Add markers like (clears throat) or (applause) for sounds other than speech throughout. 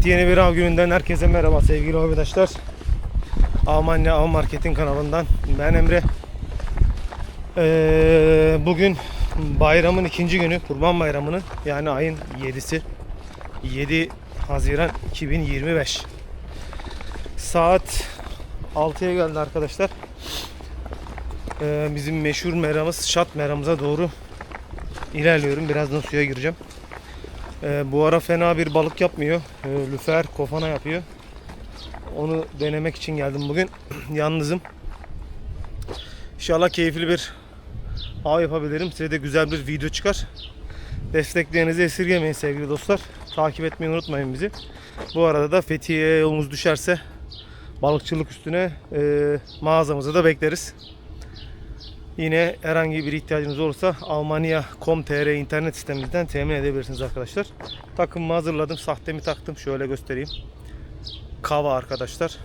Evet yeni bir av gününden herkese merhaba sevgili arkadaşlar. Almanya Av Market'in kanalından ben Emre. Ee, bugün bayramın ikinci günü Kurban Bayramı'nın yani ayın 7'si 7 Haziran 2025 Saat 6'ya geldi arkadaşlar. Ee, bizim meşhur meramız Şat meramıza doğru ilerliyorum. Birazdan suya gireceğim. Ee, bu ara fena bir balık yapmıyor. Ee, lüfer, kofana yapıyor. Onu denemek için geldim bugün. (clears throat) Yalnızım. İnşallah keyifli bir av yapabilirim. Size de güzel bir video çıkar. Desteklerinizi esirgemeyin sevgili dostlar. Takip etmeyi unutmayın bizi. Bu arada da Fethiye'ye yolumuz düşerse balıkçılık üstüne e, mağazamızı da bekleriz. Yine herhangi bir ihtiyacınız olursa Almanya.com.tr internet sitemizden temin edebilirsiniz arkadaşlar. Takımımı hazırladım. Sahtemi taktım. Şöyle göstereyim. Kava arkadaşlar.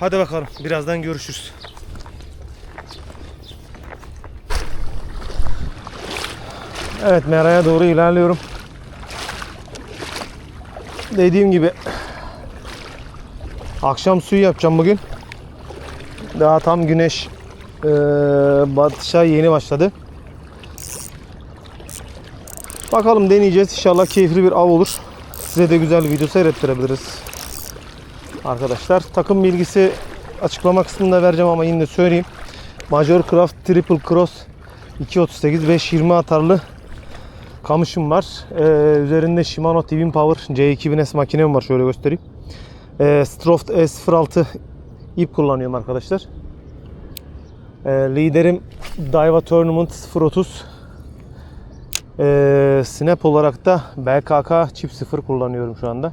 Hadi bakalım. Birazdan görüşürüz. Evet Mera'ya doğru ilerliyorum. Dediğim gibi akşam suyu yapacağım bugün. Daha tam güneş eee batışa yeni başladı. Bakalım deneyeceğiz. İnşallah keyifli bir av olur. Size de güzel bir video seyrettirebiliriz. Arkadaşlar takım bilgisi açıklama kısmında vereceğim ama yine de söyleyeyim. Major Craft Triple Cross 238 520 atarlı kamışım var. Ee, üzerinde Shimano Twin Power C2000S makinem var. Şöyle göstereyim. Ee, Stroft S06 ip kullanıyorum arkadaşlar. Ee, liderim Daiwa Tournament 030. Ee, snap olarak da BKK Chip 0 kullanıyorum şu anda.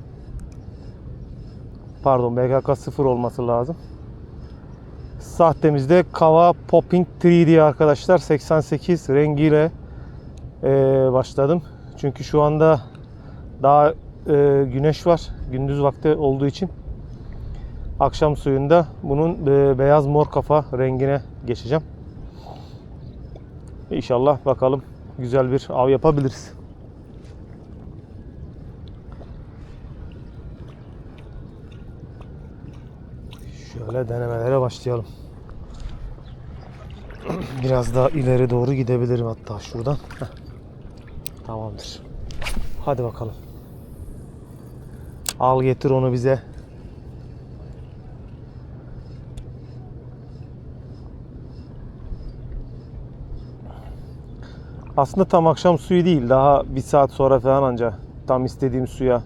Pardon BKK 0 olması lazım. Sahtemizde Kava Popping 3D arkadaşlar 88 rengiyle ee, başladım. Çünkü şu anda daha e, güneş var gündüz vakti olduğu için akşam suyunda bunun e, beyaz mor kafa rengine geçeceğim. İnşallah bakalım güzel bir av yapabiliriz. Şöyle denemelere başlayalım. (clears throat) Biraz daha ileri doğru gidebilirim hatta şuradan. Tamamdır. Hadi bakalım. Al getir onu bize. Aslında tam akşam suyu değil. Daha bir saat sonra falan anca tam istediğim suya,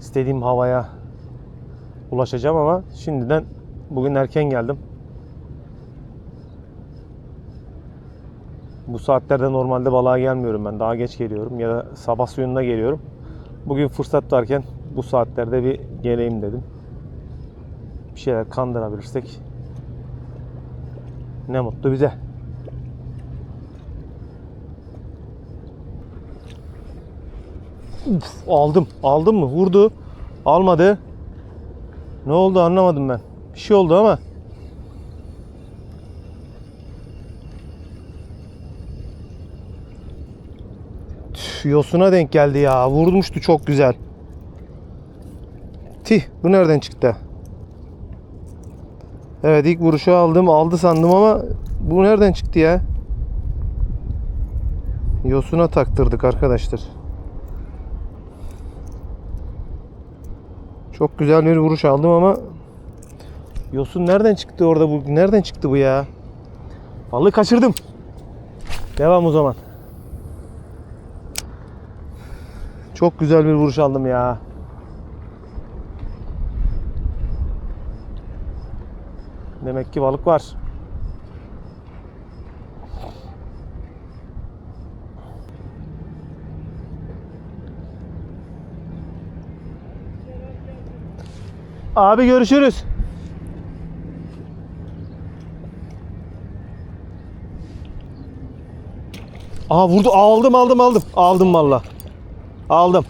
istediğim havaya ulaşacağım ama şimdiden bugün erken geldim. Bu saatlerde normalde balığa gelmiyorum ben. Daha geç geliyorum ya da sabah suyunda geliyorum. Bugün fırsat varken bu saatlerde bir geleyim dedim. Bir şeyler kandırabilirsek ne mutlu bize. Uf, aldım. Aldım mı? Vurdu. Almadı. Ne oldu anlamadım ben. Bir şey oldu ama. Tüh, yosuna denk geldi ya. Vurmuştu çok güzel. Tih bu nereden çıktı? Evet ilk vuruşu aldım. Aldı sandım ama bu nereden çıktı ya? Yosuna taktırdık arkadaşlar. Çok güzel bir vuruş aldım ama Yosun nereden çıktı orada bu? Nereden çıktı bu ya? Balığı kaçırdım. Devam o zaman. Çok güzel bir vuruş aldım ya. Demek ki balık var. Abi görüşürüz. Aha vurdu. Aldım aldım aldım. Aldım valla. Aldım.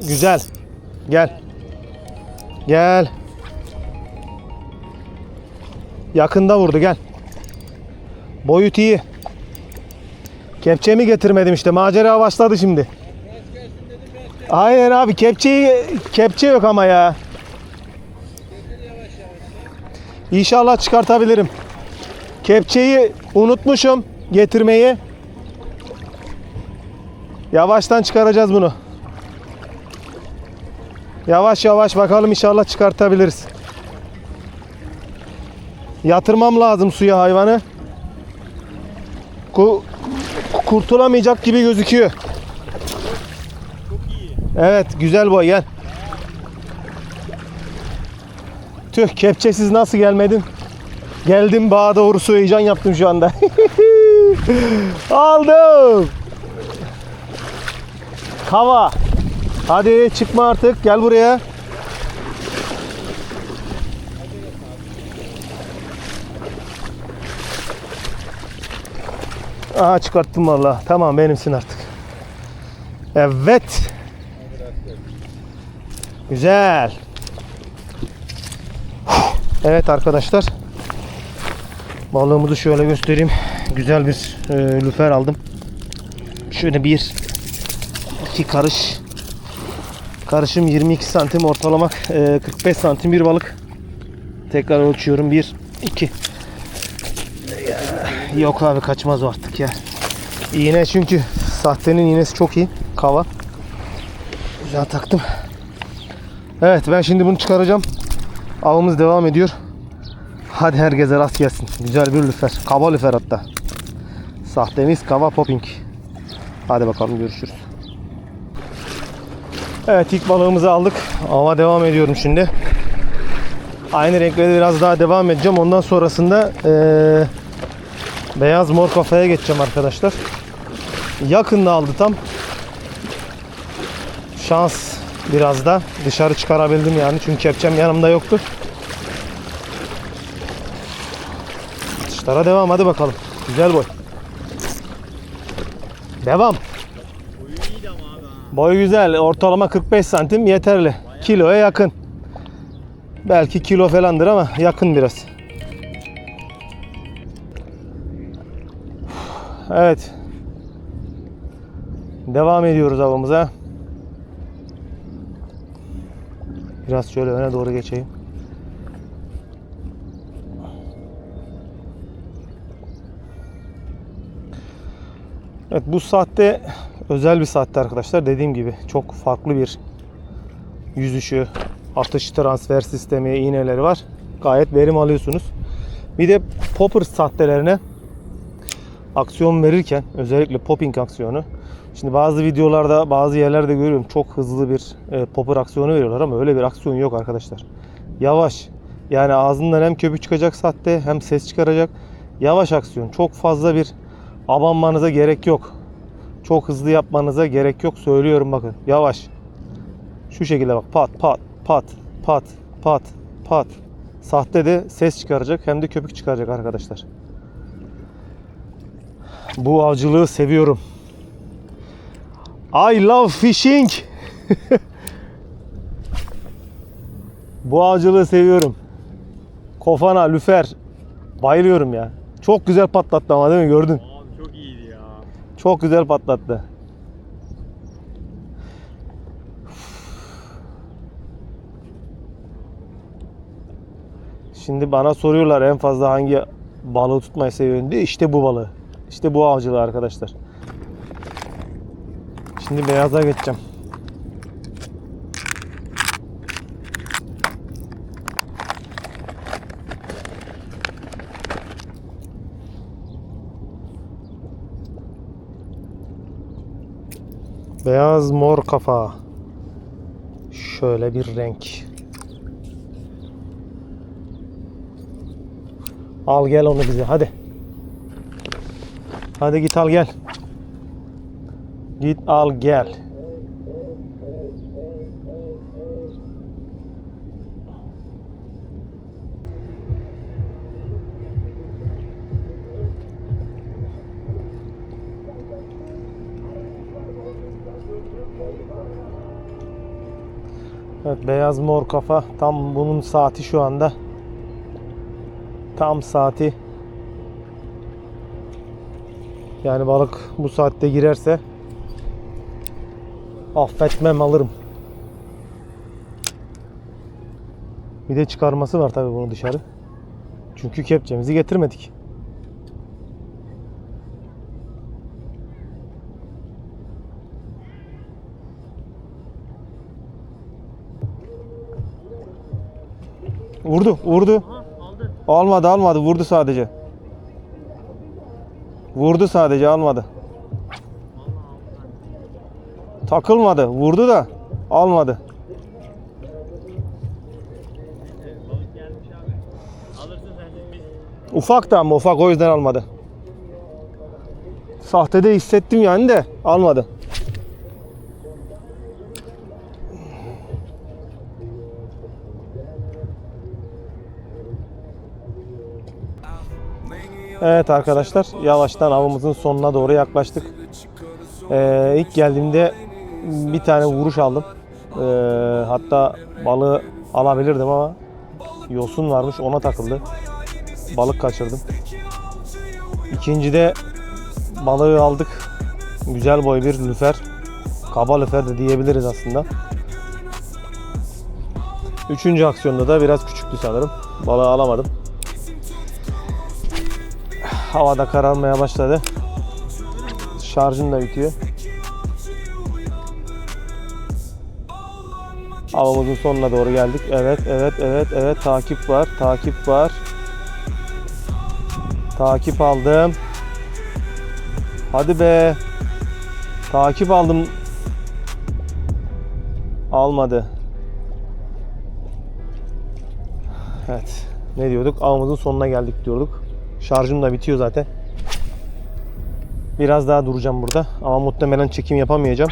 Güzel. Gel. Gel. Yakında vurdu gel. Boyut iyi. Kepçemi getirmedim işte. Macera başladı şimdi. Aynen abi kepçeyi kepçe yok ama ya. İnşallah çıkartabilirim. Kepçeyi unutmuşum getirmeyi. Yavaştan çıkaracağız bunu. Yavaş yavaş bakalım inşallah çıkartabiliriz. Yatırmam lazım suya hayvanı. Ku- kurtulamayacak gibi gözüküyor. Evet güzel boy gel. Tüh kepçesiz nasıl gelmedin? Geldim bağa doğru heyecan yaptım şu anda. (laughs) Aldım. Kava. Hadi çıkma artık gel buraya. Aha çıkarttım valla. Tamam benimsin artık. Evet. Güzel. Evet arkadaşlar. Balığımızı şöyle göstereyim. Güzel bir e, lüfer aldım. Şöyle bir iki karış. Karışım 22 santim ortalama e, 45 santim bir balık. Tekrar ölçüyorum. 1 2 Yok abi kaçmaz artık ya. İğne çünkü sahtenin iğnesi çok iyi. Kava. Güzel taktım. Evet ben şimdi bunu çıkaracağım. Avımız devam ediyor. Hadi herkese rast gelsin. Güzel bir lüfer. Kaba lüfer hatta. Sahtemiz kava popping. Hadi bakalım görüşürüz. Evet ilk balığımızı aldık. Ava devam ediyorum şimdi. Aynı renklerde biraz daha devam edeceğim. Ondan sonrasında eee Beyaz mor kafaya geçeceğim arkadaşlar. Yakında aldı tam. Şans biraz da dışarı çıkarabildim yani çünkü kepçem yanımda yoktu. Atışlara devam hadi bakalım. Güzel boy. Devam. Boy güzel. Ortalama 45 santim yeterli. Kiloya yakın. Belki kilo falandır ama yakın biraz. Evet. Devam ediyoruz avımıza. Biraz şöyle öne doğru geçeyim. Evet bu saatte özel bir saatte arkadaşlar. Dediğim gibi çok farklı bir yüzüşü, atış transfer sistemi, iğneleri var. Gayet verim alıyorsunuz. Bir de popper saattelerine aksiyon verirken özellikle popping aksiyonu şimdi bazı videolarda bazı yerlerde görüyorum çok hızlı bir e, popper aksiyonu veriyorlar ama öyle bir aksiyon yok arkadaşlar. Yavaş. Yani ağzından hem köpük çıkacak saatte hem ses çıkaracak. Yavaş aksiyon. Çok fazla bir abanmanıza gerek yok. Çok hızlı yapmanıza gerek yok. Söylüyorum bakın. Yavaş. Şu şekilde bak. Pat pat pat pat pat pat. Sahte de ses çıkaracak hem de köpük çıkaracak arkadaşlar. Bu avcılığı seviyorum. I love fishing. Bu avcılığı seviyorum. Kofana, lüfer. Bayılıyorum ya. Çok güzel patlattı ama değil mi? Gördün. Abi çok iyiydi ya. Çok güzel patlattı. Şimdi bana soruyorlar en fazla hangi balığı tutmayı seviyorsun diye. İşte bu balığı. İşte bu avcılığı arkadaşlar. Şimdi beyaza geçeceğim. Beyaz mor kafa. Şöyle bir renk. Al gel onu bize hadi. Hadi git al gel. Git al gel. Evet beyaz mor kafa tam bunun saati şu anda. Tam saati. Yani balık bu saatte girerse Affetmem alırım. Bir de çıkarması var tabii bunu dışarı. Çünkü kepçemizi getirmedik. Vurdu, vurdu. aldı. Almadı, almadı. Vurdu sadece. Vurdu sadece, almadı. Takılmadı. Vurdu da almadı. De. Ufak da ama ufak o yüzden almadı. Sahtede hissettim yani de almadı. Evet arkadaşlar yavaştan avımızın sonuna doğru yaklaştık. Ee, ilk geldiğimde bir tane vuruş aldım. Ee, hatta balığı alabilirdim ama yosun varmış ona takıldı. Balık kaçırdım. İkincide balığı aldık. Güzel boy bir lüfer. Kaba lüfer de diyebiliriz aslında. Üçüncü aksiyonda da biraz küçüktü sanırım. Balığı alamadım. Havada kararmaya başladı. Şarjım da bitiyor. Avımızın sonuna doğru geldik. Evet, evet, evet, evet. Takip var, takip var. Takip aldım. Hadi be. Takip aldım. Almadı. Evet. Ne diyorduk? Avımızın sonuna geldik diyorduk. Şarjım da bitiyor zaten. Biraz daha duracağım burada. Ama muhtemelen çekim yapamayacağım.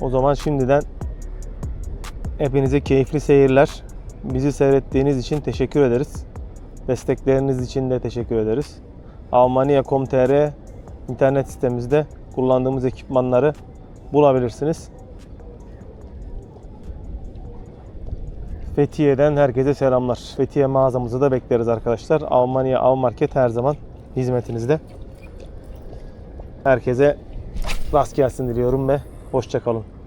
O zaman şimdiden hepinize keyifli seyirler. Bizi seyrettiğiniz için teşekkür ederiz. Destekleriniz için de teşekkür ederiz. Almanya.com.tr internet sitemizde kullandığımız ekipmanları bulabilirsiniz. Fethiye'den herkese selamlar. Fethiye mağazamızı da bekleriz arkadaşlar. Almanya Av Market her zaman hizmetinizde. Herkese rast gelsin diliyorum ve hoşçakalın.